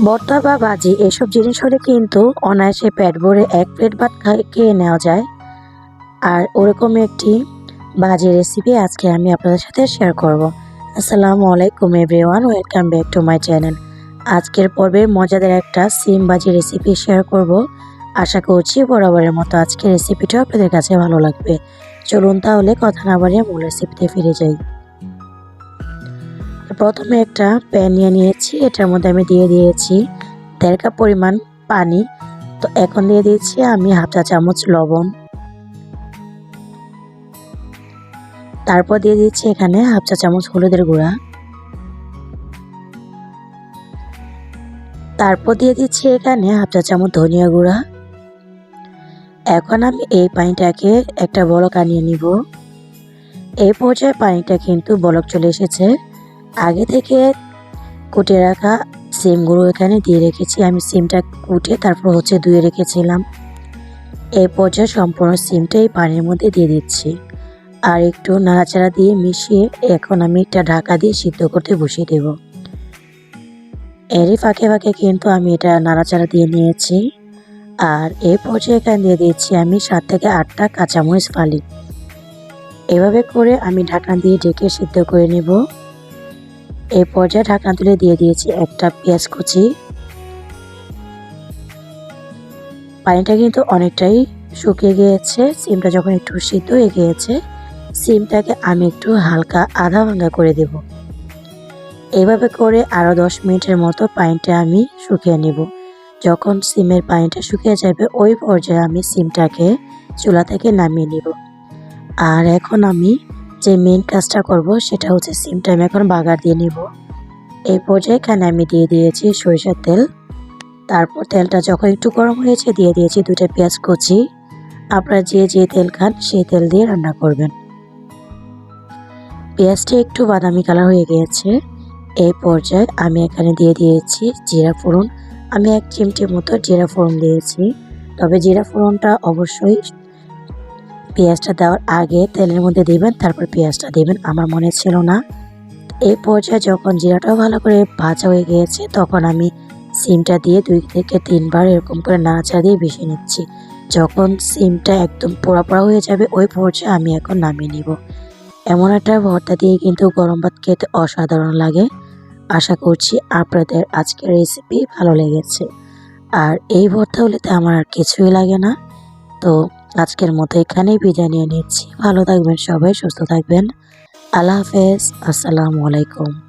ভর্তা বা ভাজি এসব জিনিস হলে কিন্তু অনায়াসে পেট ভরে এক প্লেট ভাত খাই- খেয়ে নেওয়া যায়। আর ওরকম একটি ভাজি রেসিপি আজকে আমি আপনাদের সাথে শেয়ার করব। আসসালামু আলাইকুম everyone welcome back to my channel আজকের পর্বে মজাদার একটা সিম ভাজি রেসিপি শেয়ার করব। আশা করছি বরাবরের মতো আজকের রেসিপিটাও আপনাদের কাছে ভালো লাগবে। চলুন তাহলে কথা না বাড়িয়ে মূল রেসিপিতে ফিরে যাই। প্রথমে একটা প্যান নিয়ে নিয়েছি, এটার মধ্যে আমি দিয়ে দিয়েছি দেড় কাপ পরিমাণ পানি। তো এখন দিয়ে দিয়েছি আমি হাফ চা চামচ লবণ। তারপর দিয়ে দিচ্ছি এখানে হাফ চা চামচ হলুদের গুঁড়া। তারপর দিয়ে দিচ্ছি এখানে হাফ চা চামচ ধনিয়া গুঁড়া। এখন আমি এই পানিটাকে একটা বলক আনিয়ে নিব। এই পর্যায়ে পানিটা কিন্তু বলক চলে এসেছে। আগে থেকে কুটে রাখা সিমগুলো এখানে দিয়ে রেখেছি। আমি সিমটা কুটে তারপর হচ্ছে ধুয়ে রেখেছিলাম। এই পর্যায়ে সম্পূর্ণ সিমটা এই পানির মধ্যে দিয়ে দিচ্ছি। আর একটু নাড়াচাড়া দিয়ে মিশিয়ে এখন আমি একটা ঢাকা দিয়ে সিদ্ধ করতে বসিয়ে দেব। এরই ফাঁকে ফাঁকে কিন্তু আমি এটা নাড়াচাড়া দিয়ে নিয়েছি। আর এই পর্যায়ে এখানে দিয়ে দিচ্ছি আমি সাত থেকে আটটা কাঁচামরিচ ফালি। এভাবে করে আমি ঢাকনা দিয়ে ঢেকে সিদ্ধ করে নেব। এই পর্যায়ে ঢাকনা তুলে দিয়ে দিয়েছি একটা পেঁয়াজ কুচি। পানিটা কিন্তু অনেকটাই শুকিয়ে গিয়েছে, সিমটা যখন একটু সিদ্ধ হয়ে গিয়েছে, সিমটাকে আমি একটু হালকা আধা ভাঙ্গা করে দেব। এইভাবে করে আরও দশ মিনিটের মতো পানিটা আমি শুকিয়ে নেব। যখন সিমের পানিটা শুকিয়ে যাবে, ওই পর্যায়ে আমি সিমটাকে চুলা থেকে নামিয়ে নেব। আর এখন আমি যে মেন কাজটা করব সেটা হচ্ছে সিমটা আমি এখন বাগার দিয়ে নিব। এই পর্যায়ে এখানে আমি দিয়ে দিয়েছি সরিষার তেল। তারপর তেলটা যখন একটু গরম হয়েছে দিয়ে দিয়েছি দুটো পেঁয়াজ কুচি। আপনারা যে যে তেল খান সেই তেল দিয়ে রান্না করবেন। পেঁয়াজটি একটু বাদামি কালার হয়ে গিয়েছে। এই পর্যায়ে আমি এখানে দিয়ে দিয়েছি জিরা ফোড়ন। আমি এক চিমটি মতো জিরা ফোড়ন দিয়েছি। তবে জিরা ফোড়নটা অবশ্যই পেঁয়াজটা দেওয়ার আগে তেলের মধ্যে দিবেন, তারপর পেঁয়াজটা দিবেন। আমার মনে ছিল না। এই পর্যায়ে যখন জিরাটাও ভালো করে ভাজা হয়ে গিয়েছে, তখন আমি সিমটা দিয়ে দুই থেকে তিনবার এরকম করে নাড়াচাড়া দিয়ে ভেসে নিচ্ছি। যখন সিমটা একদম পোড়া পোড়া হয়ে যাবে, ওই পর্যায়ে আমি এখন নামিয়ে নিব। এমন একটা ভর্তা দিয়ে কিন্তু গরম ভাত খেতে অসাধারণ লাগে। আশা করছি আপনাদের আজকের রেসিপি ভালো লেগেছে। আর এই ভর্তা হলেতে আমার আর কিছুই লাগে না। তো আজকের মতো এখানেই বিদায় নিচ্ছি। ভালো থাকবেন সবাই সুস্থ থাকবেন। আল্লাহ হাফেজ। আসসালামু আলাইকুম।